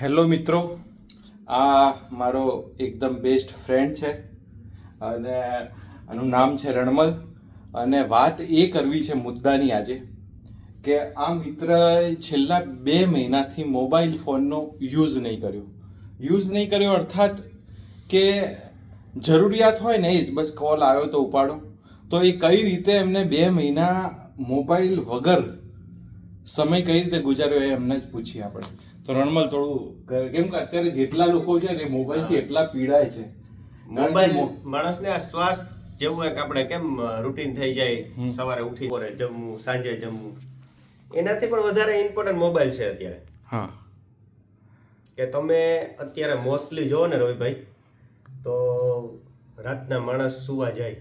Hello મિત્રો. આ મારો એકદમ બેસ્ટ ફ્રેન્ડ છે અને આનું નામ છે રણમલ. અને વાત એ કરવી છે મુદ્દાની આજે કે આ મિત્ર છેલ્લા બે મહિનાથી મોબાઈલ ફોનનો યુઝ નહીં કર્યો. યુઝ નહીં કર્યો અર્થાત કે જરૂરિયાત હોય ને એ જ, બસ કોલ આવ્યો તો ઉપાડો. તો એ કઈ રીતે એમને બે મહિના મોબાઈલ વગર સમય કઈ રીતે ગુજાર્યો એ એમને જ પૂછીએ આપણે. તો રણમલ થોડું કેમ કે અત્યારે જેટલા લોકો છે ને મોબાઈલથી એટલા પીડાય છે. મોબાઈલ માણસને આ શ્વાસ જેવું એક આપણે કેમ રૂટીન થઈ જાય સવારે ઉઠી પોરે જમવું સાંજે જમવું. એનાથી પણ વધારે ઇમ્પોર્ટન્ટ મોબાઈલ છે અત્યારે. હા. કે તમે અત્યારે મોસ્ટલી જોવો ને રવિભાઈ તો રાતના માણસ સુવા જાય.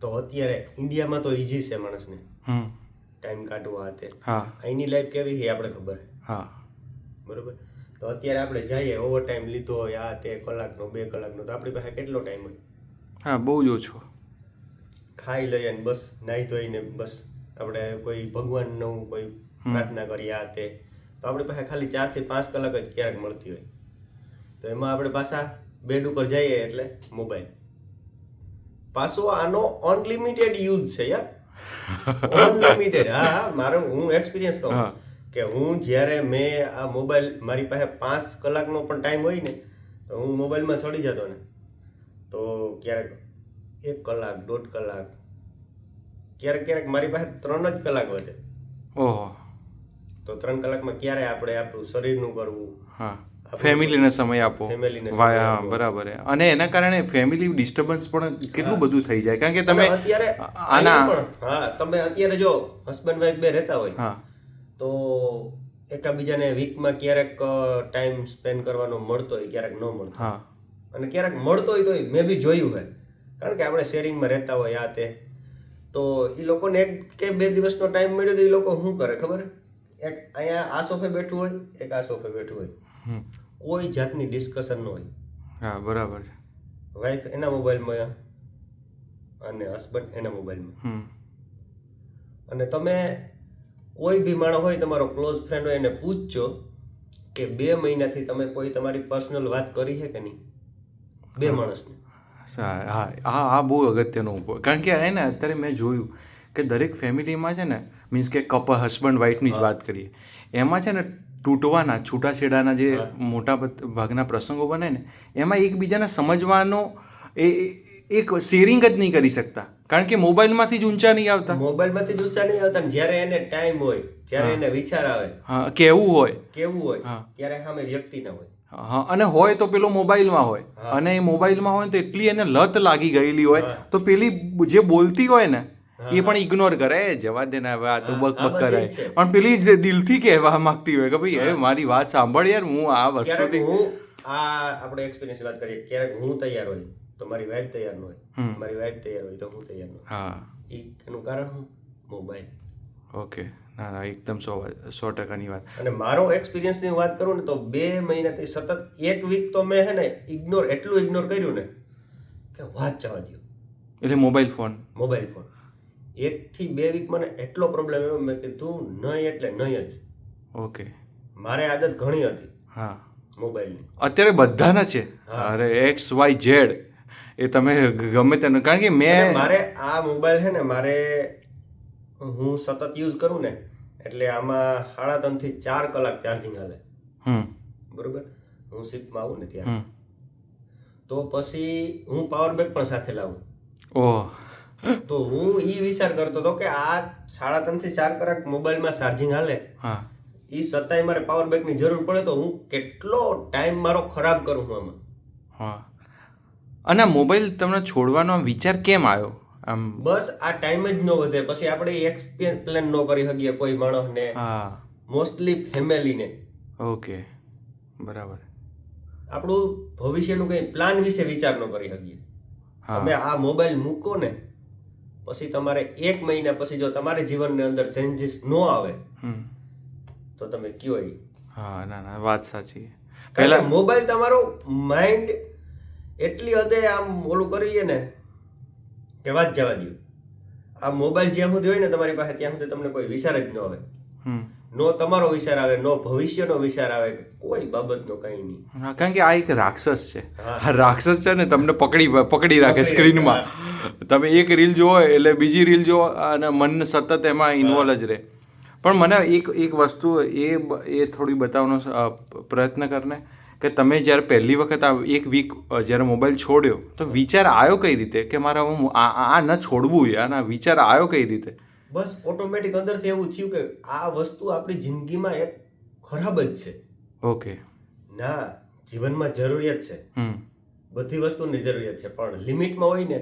તો અત્યારે ઇન્ડિયામાં તો ઈઝી છે માણસને. હમ. ટાઈમ કાઢવા હાથે. હા. અહીંની લાઈફ કેવી છે આપણે ખબર. હા. બરોબર? તો અત્યારે આપણે જઈએ ઓવર ટાઈમ લીધો હોય આ તે કલાકનો બે કલાકનો તો આપણી પાસે કેટલો ટાઈમ હોય? હા બહુ જ ઓછો. ખાઈ લઈએ ને બસ નાહી ધોઈને બસ. આપણે કોઈ ભગવાનનું કોઈ પ્રાર્થના કરીએ આ તે. તો આપણી પાસે ખાલી ચારથી પાંચ કલાક જ ક્યારેક મળતી હોય. તો એમાં આપણે પાછા બેડ ઉપર જઈએ એટલે મોબાઈલ પાછો આનો અનલિમિટેડ યુઝ છે યાર. અનલિમિટેડ હા હા મારો હું એક્સપિરિયન્સ કહું. કે હું જ્યારે મેં આ મોબાઈલ મારી પાસે પાંચ કલાકનો પણ ટાઈમ હોય ને તો હું મોબાઈલમાં સડી જતો ને તો ક્યારેક એક કલાક દોઢ કલાક ક્યારેક ક્યારેક મારી પાસે ત્રણ જ કલાક વધે. ઓહો. તો ત્રણ કલાકમાં ક્યારે આપણે આપણું શરીરનું કરવું? હા. ફેમિલીને સમય આપો બરાબર અને એના કારણે ફેમિલી ડિસ્ટર્બન્સ પણ કેટલું બધું થઈ જાય. કારણ કે તમે અત્યારે આના હા તમે અત્યારે જો હસબન્ડ વાઈફ બે રહેતા હોય. હા. તો એકાબીજાને વીકમાં ક્યારેક ટાઈમ સ્પેન્ડ કરવાનો મળતો હોય ક્યારેક ન મળતો હા. અને ક્યારેક મળતો હોય તો મેં બી જોયું હોય. કારણ કે આપણે શેરિંગમાં રહેતા હોય આ તે. તો એ લોકોને એક કે બે દિવસનો ટાઈમ મળ્યો તો એ લોકો શું કરે ખબર? એક અહીંયા આ સોફે બેઠું હોય એક આ સોફે બેઠું હોય. કોઈ જાતની ડિસ્કશન ન હોય. હા બરાબર છે. વાઈફ એના મોબાઈલમાં અને હસબન્ડ એના મોબાઈલમાં. અને તમે કોઈ બી માણસ હોય તમારો ક્લોઝ ફ્રેન્ડ હોય એને પૂછજો કે બે મહિનાથી તમે કોઈ તમારી પર્સનલ વાત કરી છે કે નહીં? બે માણસને. હા હા આ બહુ અગત્યનો ઉપ- કારણ કે એને અત્યારે મેં જોયું કે દરેક ફેમિલીમાં છે ને મીન્સ કે કપ હસબન્ડ વાઈફની જ વાત કરીએ એમાં છે ને તૂટવાના છૂટાછેડાના જે મોટા ભાગના પ્રસંગો બને ને એમાં એકબીજાને સમજવાનો એ એ- એક શેરિંગ જ નહીં કરી શકતા. કારણ કે મોબાઈલમાંથી જ ઊંચા નહીં આવતા. મોબાઈલમાંથી ગુસ્સા નહીં આવતા જ્યારે એને ટાઈમ હોય જ્યારે એને વિચાર આવે હા કેવું હોય. કેવું હોય ત્યારે સામે વ્યક્તિ ના હોય. હા અને હોય તો પેલો મોબાઈલમાં હોય. અને એ મોબાઈલમાં હોય તો એટલી એને લત લાગી ગયેલી હોય તો પેલી જે બોલતી હોય ને એ પણ ઇગ્નોર કરે. "એ, જવા દે ને હવે આ તો બક બક કરે. પણ પેલી જે દિલથી કહેવા માંગતી હોય કે ભાઈ હવે મારી વાત સાંભળ યાર હું આ વસ્તુથી હું આ આપણે એક્સપિરિયન્સ વાત કરીએ ક્યારેક હું તૈયાર હોય તો મારી વાઈફ તૈયાર ન હોય. મારી વાઈફ તૈયાર હોય તો હું તૈયાર ન હોય. હા. એ એનું કારણ હું મોબાઈલ ઓકે ના ના એકદમ સો સો ટકાની વાત. અને મારો એક્સપિરિયન્સની વાત કરું ને તો બે મહિનાથી સતત એક વીક તો મેં હે ને ઇગ્નોર એટલું ઇગ્નોર કર્યું ને કે વાત જવા દો એટલે મોબાઈલ ફોન મોબાઈલ ફોન એકથી બે વીક મને એટલો પ્રોબ્લેમ આવ્યો મેં કીધું નહીં એટલે નહીં જ. ઓકે મારે આદત ઘણી હતી હા. મોબાઈલની અત્યારે બધાના છે. અરે એક્સ વાય ઝેડ. એ તમે ગમે તેને કારણ કે મેં મારે આ મોબાઈલ છે ને મારે હું સતત યુઝ કરું ને એટલે આમાં સાડા ત્રણથી ચાર કલાક ચાર્જિંગ હાલે. બરોબર? હું શિફ્ટમાં આવું ને ત્યાં. તો પછી હું પાવર બેંક પણ સાથે લાવું. ઓહ. તો હું એ વિચાર કરતો હતો કે આ સાડા ત્રણથી ચાર કલાક મોબાઈલમાં ચાર્જિંગ હાલે. એ સતાય મારે પાવર બેંકની જરૂર પડે તો હું કેટલો ટાઈમ મારો ખરાબ કરું હું આમાં. હા. અને આ મોબાઈલ તમને છોડવાનો વિચાર કેમ આવ્યો? આમ બસ આ ટાઈમ જ ન વધે. પછી આપણે એક્સપ્લેન ન કરી શકીએ કોઈ માણસને. હા. મોસ્ટલી ફેમિલીને ઓકે. બરાબર. આપણું ભવિષ્યનું કંઈ પ્લાન વિશે વિચાર ન કરી શકીએ. તમે આ મોબાઈલ મૂકો ને પછી તમારે એક મહિના પછી જો તમારે જીવનની અંદર ચેન્જીસ ન આવે તો તમે કયો હા ના ના વાત સાચી. પહેલા મોબાઈલ તમારો માઇન્ડ એટલી હદે આમ ઓલું કરી લઈએ ને કે વાત જવા દો આ મોબાઈલ જ્યાં સુધી હોય ને તમારી પાસે ત્યાં સુધી તમને કોઈ વિચાર જ ન આવે. નો તમારો વિચાર આવે નો ભવિષ્યનો વિચાર આવે કે કોઈ બાબતનો કંઈ નહીં. હા કારણ કે આ એક રાક્ષસ છે. આ રાક્ષસ છે ને તમને પકડી પકડી રાખે સ્ક્રીનમાં. તમે એક રીલ જોવો એટલે બીજી રીલ જોવો અને મન સતત એમાં ઇન્વોલ્વ જ રહે. પણ મને એક એક વસ્તુ એ એ થોડી બતાવવાનો પ્રયત્ન કરને કે તમે જ્યારે પહેલી વખત આ એક વીક જ્યારે મોબાઈલ છોડ્યો તો વિચાર આવ્યો કઈ રીતે? કે મારે હું આ ન છોડવું યાર આ વિચાર આવ્યો કઈ રીતે? બસ ઓટોમેટિક અંદરથી એવું થયું કે આ વસ્તુ આપણી જિંદગીમાં એક ખરાબ જ છે. ઓકે ના જીવનમાં જરૂરિયાત છે. બધી વસ્તુની જરૂરિયાત છે પણ લિમિટમાં હોય ને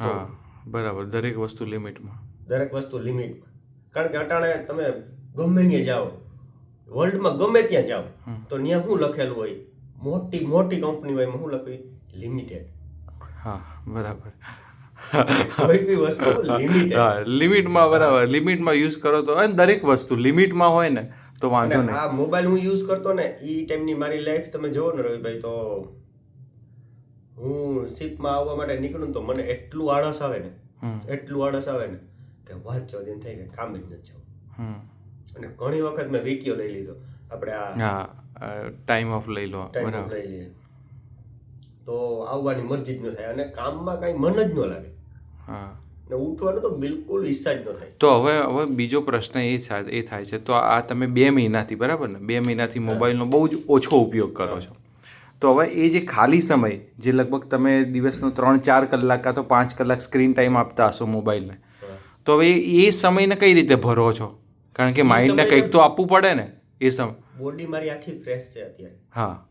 હા બરાબર દરેક વસ્તુ લિમિટમાં. દરેક વસ્તુ લિમિટમાં. કારણ કે અટાણે તમે ગમે ત્યાં જાઓ વર્લ્ડમાં ગમે ત્યાં જાઓ. તો ત્યાં શું લખેલું હોય? મોટી મોટી કંપની હોય એમાં શું લખ્યું? લિમિટેડ હા બરાબર. કોઈ બી વસ્તુ લિમિટેડ હા લિમિટમાં બરાબર. લિમિટમાં યુઝ કરો તો અને દરેક વસ્તુ. લિમિટમાં હોય ને તો વાંધો નહીં. આ મોબાઈલ હું યુઝ કરતો ને એ ટાઈમની મારી લાઈફ તમે જોવો ને રવિભાઈ તો હું શિપમાં આવવા માટે નીકળું તો મને એટલું આળસ આવે ને એટલું આળસ આવે ને કે જો દિન થઈ કે કામ જ નથી જવું અને ઘણી વખત મેં વીટીઓ લઈ લીધો. આપણે આ ટાઈમ ઓફ લઈ લો બરાબર. લઈ લઈએ. તો આવવાની મરજી જ ન થાય અને કામમાં કાંઈ મન જ ન લાગે. હા. ને ઉઠવાનો તો બિલકુલ ઈચ્છા જ ન થાય. તો હવે હવે બીજો પ્રશ્ન એ થાય એ થાય છે. તો આ તમે બે મહિનાથી બરાબર ને? બે મહિનાથી મોબાઈલનો બહુ જ ઓછો ઉપયોગ કરો છો. તો હવે એ જે ખાલી સમય જે લગભગ તમે દિવસનો ત્રણ ચાર કલાક કાં તો પાંચ કલાક સ્ક્રીન ટાઈમ આપતા હશો મોબાઈલને તો હવે એ સમયને કઈ રીતે ભરો છો? કારણ કે માઇન્ડને કંઈક તો આપવું પડે ને. એ સમ બોડી મારી આખી ફ્રેશ છે અત્યારે. હા.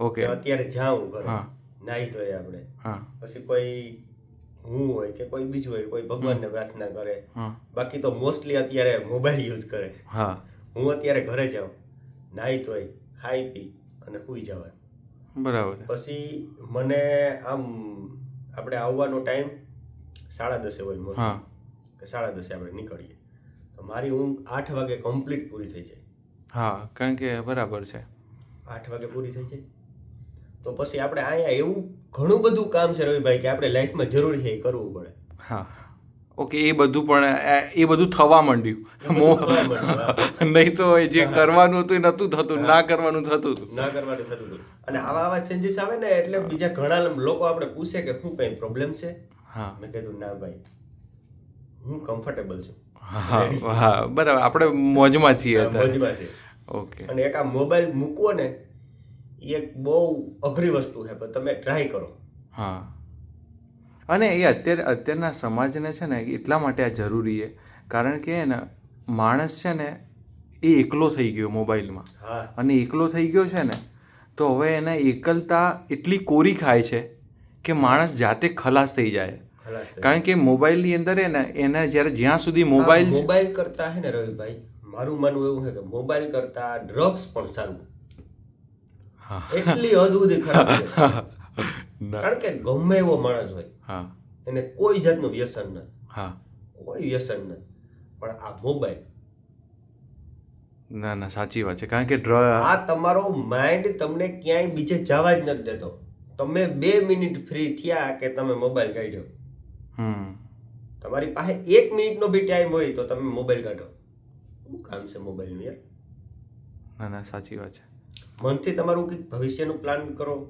ઓકે અત્યારે જાઉં ઘરે. હા. નાહી ધોઈએ આપણે. હા. પછી કોઈ હું હોય કે કોઈ બીજું હોય કોઈ ભગવાનને પ્રાર્થના કરે. બાકી તો મોસ્ટલી અત્યારે મોબાઈલ યુઝ કરે. હા. હું અત્યારે ઘરે જાઉં. નાહી ધોઈ ખાઈ પી અને સૂઈ જવાનું બરાબર. પછી મને આમ આપણે આવવાનો ટાઈમ સાડા દસે હોય મોસ્ટલી કે સાડા દસે આપણે નીકળીએ. તો મારી ઊંઘ આઠ વાગે કમ્પ્લીટ પૂરી થઈ જાય. હા કારણ કે બરાબર છે. આઠ વાગે પૂરી થઈ જાય. તો પછી આપણે અહીંયા એવું ઘણું બધું કામ છે રવિભાઈ કે આપણે લાઈફમાં જરૂરી છે એ કરવું પડે. હા. ઓકે એ બધું પણ એ- બધું થવા માંડ્યું. નહીં તો જે કરવાનું હતું એ નતું થતું ના કરવાનું થતું હતું. ના કરવાનું થતું હતું. અને આવા આવા ચેન્જીસ આવે ને એટલે બીજા ઘણા લોકો આપણે પૂછે કે શું કઈ પ્રોબ્લેમ છે? હા. મેં કીધું ના ભાઈ હું કમ્ફર્ટેબલ છું. હા હા બરાબર. આપણે મોજમાં છીએ મોજમાં છે ઓકે. અને એક આ મોબાઈલ મૂકવો ને એ એક બહુ અઘરી વસ્તુ છે પણ તમે ટ્રાય કરો. હા. અને એ અત્યારે અત્યારના સમાજને છે ને એટલા માટે આ જરૂરી છે. કારણ કે ને માણસ છે ને એ એકલો થઈ ગયો મોબાઈલમાં. અને એકલો થઈ ગયો છે ને તો હવે એને એકલતા એટલી કોરી ખાય છે કે માણસ જાતે ખલાસ થઈ જાય. કારણ કે મોબાઈલની અંદર એ ને એને જ્યારે જ્યાં સુધી મોબાઈલ મોબાઈલ કરતા હે ને રવિભાઈ મારું માનવું એવું છે કે મોબાઈલ કરતા ડ્રગ્સ પણ સારું. હા. એટલી હદ સુધી ખરાબ છે. કારણ કે ગમે એવો માણસ હોય હા. એને કોઈ જાતનું વ્યસન નથી હા. કોઈ વ્યસન નથી પણ આ મોબાઈલ ના ના સાચી વાત છે. કારણ કે ડ્ર આ તમારો માઇન્ડ તમને ક્યાંય બીજે જવા જ નથી દેતો. તમે બે મિનિટ ફ્રી થયા કે તમે મોબાઈલ કાઢ્યો. તમારી પાસે એક મિનિટનો બી ટાઈમ હોય તો તમે મોબાઈલ કાઢો. શું કામ છે મોબાઈલનું યાર? ના ના સાચી વાત છે. મનથી તમારું કંઈક ભવિષ્યનું પ્લાન કરો.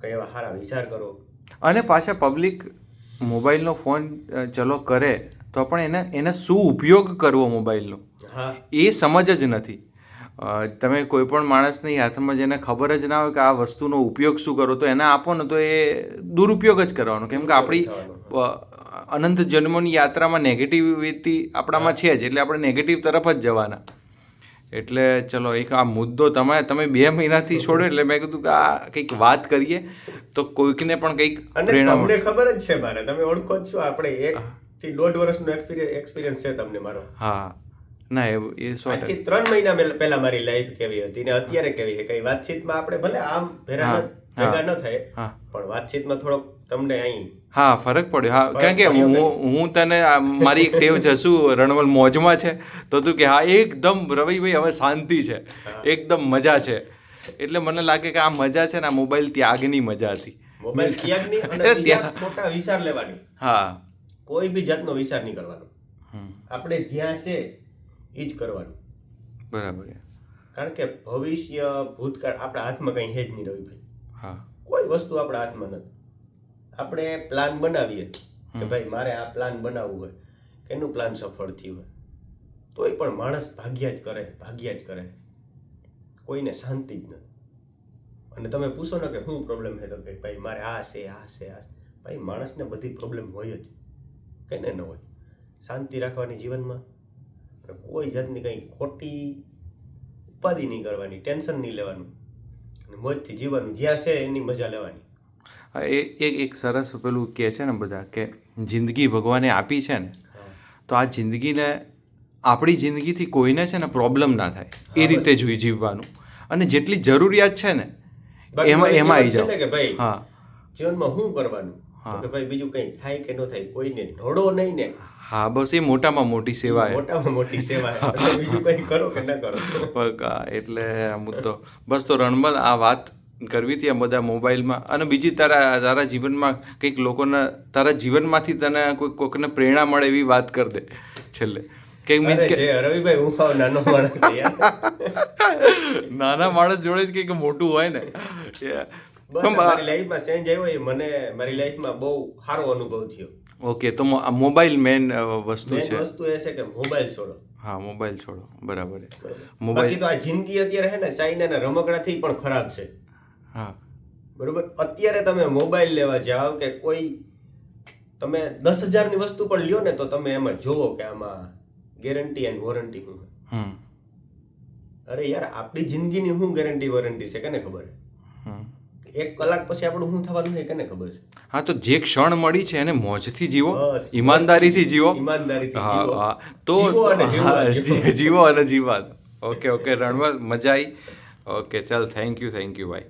કઈ એવા સારા વિચાર કરો. અને પાછા પબ્લિક મોબાઈલનો ફોન ચલો કરે તો પણ એને એને શું ઉપયોગ કરવો મોબાઈલનો હા. એ સમજ જ નથી. તમે કોઈ પણ માણસની હાથમાં જેને ખબર જ ના હોય કે આ વસ્તુનો ઉપયોગ શું કરો તો એને આપો ને તો એ દુરુપયોગ જ કરવાનો. કેમ કે આપણી અનંત જન્મોની યાત્રામાં નેગેટિવિટી આપણામાં છે જ એટલે આપણે નેગેટિવ તરફ જ જવાના. એટલે ચલો એક આ મુદ્દો તમે તમે બે મહિનાથી છોડો એટલે મેં કીધું કે આ કંઈક વાત કરીએ તો કોઈકને પણ કંઈક પ્રેરણા મળે. ખબર જ છે મારે તમે ઓળખો છો આપણે એક થી દોઢ વર્ષનો એક્સપિરિયન્સ છે તમને મારો. હા. ના એ સો. આજથી ત્રણ મહિના પહેલા- મારી લાઈફ કેવી હતી ને અત્યારે કેવી છે? કઈ વાતચીતમાં આપણે ભલે આમ ભેરા ભેગા ન થાય પણ વાતચીતમાં થોડોક તમને અહીં હા ફરક પડ્યો. હા કારણ કે હું હું તને મારી એક ટેવ છે શું? રણવલ મોજમાં છે. તો તું કે હા એકદમ રવિભાઈ હવે શાંતિ છે. એકદમ મજા છે. એટલે મને લાગે કે આ મજા છે ને આ મોબાઈલ ત્યાગની મજા હતી. મોબાઈલ ત્યાગની અને મોટા વિચાર લેવાની. હા. કોઈ બી જાતનો વિચાર નહીં કરવાનો. આપણે જ્યાં છે એ જ કરવાનું. બરાબર. કારણ કે ભવિષ્ય ભૂતકાળ આપણા હાથમાં કંઈ હે જ નહીં રવિભાઈ. હા. કોઈ વસ્તુ આપણા હાથમાં નથી. આપણે પ્લાન બનાવીએ કે ભાઈ મારે આ પ્લાન બનાવવું હોય કેનું પ્લાન સફળ થયું હોય. તોય પણ માણસ ભાગ્યા જ કરે ભાગ્યા જ કરે. કોઈને શાંતિ જ નથી. અને તમે પૂછો ને કે શું પ્રોબ્લેમ છે તો કે ભાઈ મારે આ છે આ છે આ ભાઈ માણસને બધી પ્રોબ્લેમ હોય જ. કઈને ન હોય. શાંતિ રાખવાની જીવનમાં. અને કોઈ જાતની કંઈ ખોટી ઉપાધિ નહીં કરવાની ટેન્શન નહીં લેવાનું. અને મોજથી જીવવાનું જ્યાં છે એની મજા લેવાની. એ એક એક સરસ પેલું કહે છે ને બધા કે જિંદગી ભગવાને આપી છે ને તો આ જિંદગીને આપણી જિંદગીથી કોઈને છે ને પ્રોબ્લેમ ના થાય. એ રીતે જોઈ જીવવાનું. અને જેટલી જરૂરિયાત છે ને એમાં એમાં આવી ને કે ભાઈ હા. જીવનમાં શું કરવાનું? કે ભાઈ બીજું કંઈ થાય કે ન થાય કોઈને ઢોળો નહીં ને. હા બસ એ મોટામાં મોટી સેવા મોટામાં મોટી સેવા બીજું કંઈ કરો કે ન કરો? પક્કા. એટલે આ મુદ્દો બસ તો રણમલ આ વાત કરવી હતી આ બધા મોબાઈલમાં. અને બીજી તારા તારા જીવનમાં કંઈક લોકોના તારા જીવનમાંથી તને કોઈ કોઈકને પ્રેરણા મળે એવી વાત કર દે છેલ્લે. કંઈક મીન્સ કે રવિભાઈ હું ખાવ નાનો માણસ નાના માણસ જોડે જ કંઈક મોટું હોય ને. બસ મારી લાઈફમાં ચેન્જ આવ્યો એ મને મારી લાઈફમાં બહુ સારો અનુભવ થયો. ઓકે તો આ મોબાઈલ મેન વસ્તુ છે. વસ્તુ એ છે કે મોબાઈલ છોડો. હા મોબાઈલ છોડો. બરાબર છે. મોબાઈલ- બાકી તો આ જિંદગી અત્યારે છે ને ચાઇનાના રમકડાથી પણ ખરાબ છે. હા. બરોબર? અત્યારે તમે મોબાઈલ લેવા જાઓ કે કોઈ તમે દસ હજારની વસ્તુ પણ લ્યો ને તો તમે એમાં જોવો કે આમાં ગેરંટી એન્ડ વોરંટી હું અરે યાર આપણી જિંદગીની શું ગેરંટી વોરંટી છે કેને ખબર? હમ. એક કલાક પછી આપણું શું થવાનું છે કને ખબર છે? હા તો જે ક્ષણ મળી છે એને મોજથી જીવો ઈમાનદારીથી જીવો. ઈમાનદારીથી જીવો. તો જીવો અને જીવા ઓકે ઓકે રણવા મજા આવી ઓકે ચાલ થેન્ક યુ થેન્ક યુ ભાઈ